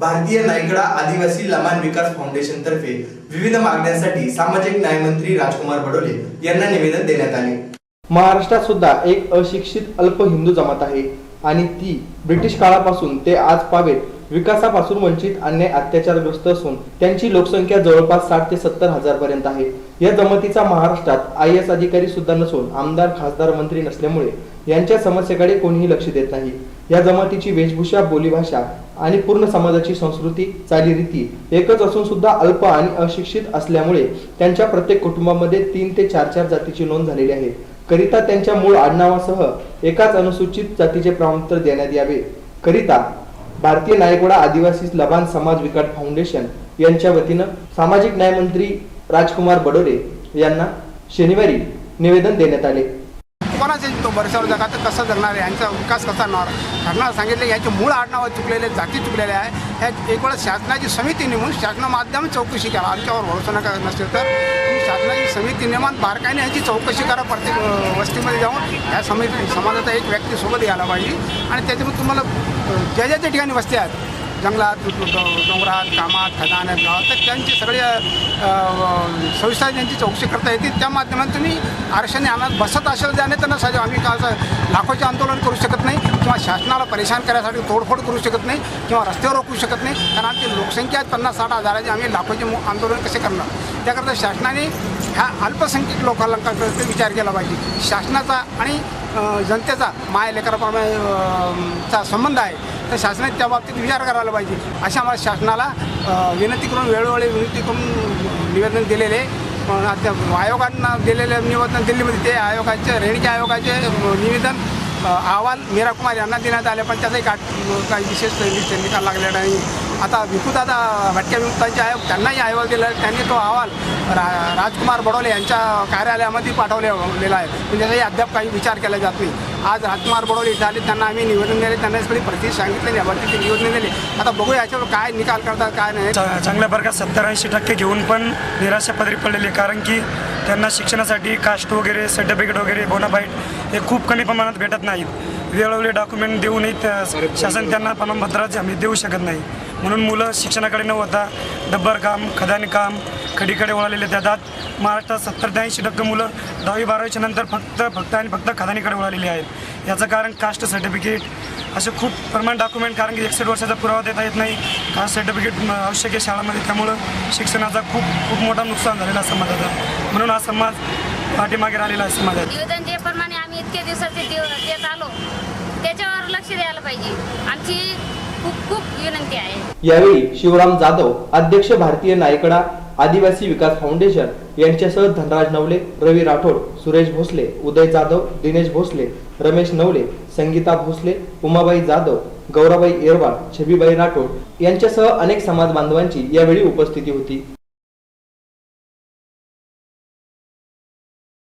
भारतीय नायकडा आदिवासी लमान विकास फाउंडेशन तर्फे विविध मागण्यांसाठी सामाजिक न्याय मंत्री राजकुमार बडोले यांना निवेदन देण्यात आले. महाराष्ट्रात सुद्धा एक अशिक्षित अल्प हिंदू जमात आहे आणि ती ब्रिटिश काळापासून ते आज पावेत विकासापासून वंचित अन्याय अत्याचारग्रस्त असून त्यांची लोकसंख्या जवळपास साठ ते सत्तर हजार पर्यंत आहे. या जमातीचा महाराष्ट्रात आय एस अधिकारी सुद्धा नसून आमदार खासदार मंत्री नसल्यामुळे यांच्या समस्येकडे कोणीही लक्ष देत नाही. या जमातीची वेशभूषा बोलीभाषा आणि पूर्ण समाजाची संस्कृती चालीरीती एकच असून सुद्धा अल्प आणि अशिक्षित असल्यामुळे त्यांच्या प्रत्येक कुटुंबामध्ये तीन ते चार चार जातीची नोंद झालेली आहे. करिता त्यांच्या मूळ आडनावासह एकाच अनुसूचित जातीचे प्रमाणपत्र देण्यात यावे. करिता भारतीय नायगोडा आदिवासी लबान समाज विकास फाउंडेशन यांच्या वतीनं सामाजिक न्याय मंत्री राजकुमार बडोले यांना शनिवारी निवेदन देण्यात आले. कोणाचे तो बरसावर जगा तर कसं जगणार आहे? यांचा विकास कसा होणार? घटना सांगितले यांचे मूळ आडनावं चुकलेले जाती चुकलेल्या आहे. ह्या एक वेळा शासनाची समिती नेमून शासना माध्यम चौकशी करा. आमच्यावर भरोसा नका नसेल तर. शासनाची समिती नेमान बारकाईने ह्याची चौकशी करा प्रत्येक वस्तीमध्ये जाऊन. ह्या समिती समाजाचा एक व्यक्तीसोबत यायला पाहिजे. आणि त्याच्यामध्ये तुम्हाला ज्या ज्या ठिकाणी वस्ती आहेत जंगलात डोंगरात कामात खदानात गावात तर त्यांची सगळ्या सविस्तर त्यांची चौकशी करता येते. त्या माध्यमातून तुम्ही आरक्षण आणत बसत असेल जाणे त्यांना नसायचं आम्ही का लाखोचे आंदोलन करू शकत नाही किंवा शासनाला परेशान करण्यासाठी तोडफोड करू शकत नाही किंवा रस्त्यावर रोखू शकत नाही. कारण आमची लोकसंख्या पन्नास साठ हजाराची आम्ही लाखोचे मो- आंदोलन कसे करणार? त्याकरता शासनाने ह्या अल्पसंख्यक लोकांना विचार केला पाहिजे. शासनाचा आणि जनतेचा माय लेकराप्रमाणे चा संबंध आहे. तर शासनाने त्या बाबतीत विचार करायला पाहिजे. अशा आम्हाला शासनाला विनंती करून वेळोवेळी विनंती करून निवेदन दिलेले त्या आयोगांना दिलेले निवेदन दिल्लीमध्ये ते आयोगाचे रेणके आयोगाचे निवेदन अहवाल मीरा कुमार यांना देण्यात आले पण त्याचाही काट काही विशेष निकाल लागलेला नाही. आता विकुदादा भटक्या विमुक्तांचे आयोग त्यांनाही अहवाल दिला त्यांनी तो अहवाल रा राजकुमार बडोले यांच्या कार्यालयामध्ये पाठवलेला आहे. म्हणजे पण त्याचाही अद्याप काही विचार केला जात नाही. आज राजकुमार बडोले इथे आले त्यांना आम्ही निवेदन दिले त्यांना सगळी प्रति सांगितले आहे ते निवेदन दिले. आता बघू याच्यावर काय निकाल करतात काय नाही. चांगल्या प्रकारे सत्तर ऐंशी टक्के घेऊन पण निराशा पदरी पडलेली कारण की त्यांना शिक्षणासाठी कास्ट वगैरे सर्टिफिकेट वगैरे बोनाफाईट हे खूप कमी प्रमाणात भेटत नाहीत. वेळोवेळी डॉक्युमेंट देऊनही त्या- शासन त्यांना प्रमाणपत्राचे आम्ही देऊ शकत नाही. म्हणून मुलं शिक्षणाकडे न होता डब्बर काम खदानी काम खडीकडे वळालेले त्यात महाराष्ट्रात सत्तर ते ऐंशी टक्के मुलं दहावी बारावीच्या नंतर फक्त फक्त आणि फक्त खदानीकडे वळालेली आहेत. याचं कारण कास्ट सर्टिफिकेट असे खूप प्रमाण डॉक्युमेंट कारण की एकसष्ट वर्षाचा पुरावा देता येत नाही. कास्ट सर्टिफिकेट आवश्यक आहे शाळामध्ये. त्यामुळं शिक्षणाचा खूप खूप मोठा नुकसान झालेला आहे समाजाचा. म्हणून हा समाज पाठीमागे राहिलेला आहे समाजात. प्रमाणे आम्ही इतके दिवसाचे देत आलो. त्याच्यावर लक्ष द्यायला पाहिजे. आमची खूप खूप विनंती आहे. यावेळी शिवराम जाधव अध्यक्ष भारतीय नायकडा आदिवासी विकास फाउंडेशन यांच्यासह धनराज नवले रवी राठोड सुरेश भोसले उदय जाधव दिनेश भोसले रमेश नवले संगीता भोसले उमाबाई जाधव गौराबाई येरवाड छबीबाई राठोड यांच्यासह अनेक समाज बांधवांची यावेळी उपस्थिती होती.